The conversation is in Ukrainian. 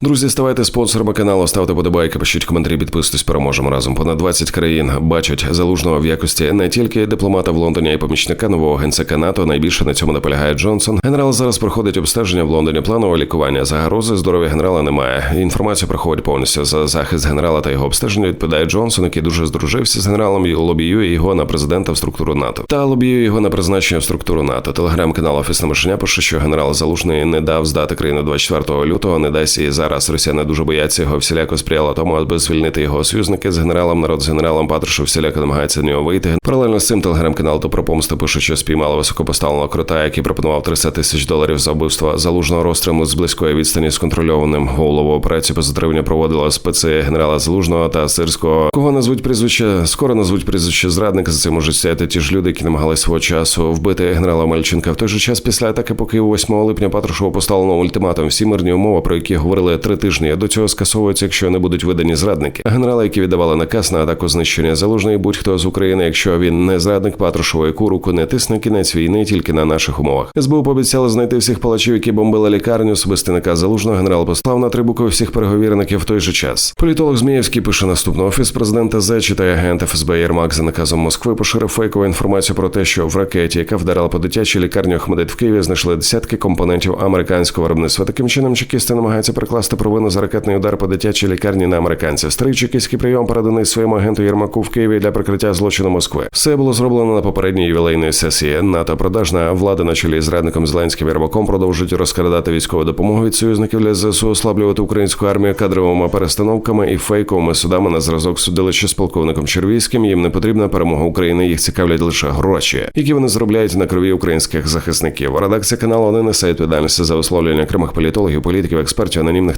Друзі, ставайте спонсорами каналу, ставте подобайки, пишіть коментарі, підписуйтесь, переможемо разом. Понад 20 країн бачать залужного в якості не тільки дипломата в Лондоні, а й помічника нового генсека НАТО. Найбільше на цьому наполягає Джонсон. Генерал зараз проходить обстеження в Лондоні. Планове лікування загрози здоров'я генерала немає. Інформація проходить повністю за захист генерала та його обстеження. Відповідає Джонсон, який дуже здружився з генералом і лобіює його на президента в структуру НАТО. Та лобіює його на призначення в структуру НАТО. Телеграм-канал Офісне Мишеня пише, що генерал Залужний не дав здати країну 24 лютого. Не дасть і зараз. Росіяни дуже бояться його всіляко сприяла тому, аби звільнити його союзники з генералом. Народ з генералом Патрушев всіляко намагається на нього вийти. Паралельно з цим телеграм-канал то про помсту пише, що спіймали високопоставленого крота, який пропонував 300 тисяч доларів за вбивство залужного розстрілу з близької відстані з контрольованим голову операцію по затриманню проводила специ генерала Залужного та сирського. Кого назвуть прізвище? Скоро назвуть прізвище зрадника. За цим можуть стояти ті ж люди, які намагалися свого часу вбити генерала Мельченка. В той же час після атаки по Києву 8 липня Патрушеву поставлено ультиматум. Всі мирні умови, про які говорили три тижні. До цього скасовуються, якщо не будуть видані зрадники. Генерали, які віддавали наказ на атаку знищення залужної, будь-хто з України, якщо він не зрадник Патрушева, яку руку не тисне кінець війни тільки на наших умовах. СБУ пообіцяли знайти всіх палачів, які бомбили лікарню. Особистий наказ залужного генерал послав на три букви всіх переговірників в той же час. Політолог Змієвський пише наступно. Офіс президента З читає агент ФСБ Єрмак за наказом Москви поширив фейкову інформацію про те, що в ракеті, яка вдарила по дитячій лікарні Охмедит в Києві, знайшли десятки компонентів американського виробництва. Таким чином, чекісти намагаються прикласти провину за ракетний удар по дитячій лікарні на американців. Старий чекістський прийом переданий своєму агенту Єрмаку в Києві для прикриття злочину Москви. Все було зроблено на попередній ювілейної сесії. НАТО продажна влада на чолі з радником Зеленським Єрмаком продовжують розкрадати військову допомогу від союзників для ЗСУ, ослаблювати українську армію кадровими перестановками і фейковими судами на зразок судилища з полковником Червійським. Їм не потрібна перемога України. Їх цікавлять лише гроші, які вони заробляють на крові українських захисників. Редакція каналу не несе відповідальності за висловлювання окремих політологів, політиків, експертів, анонімних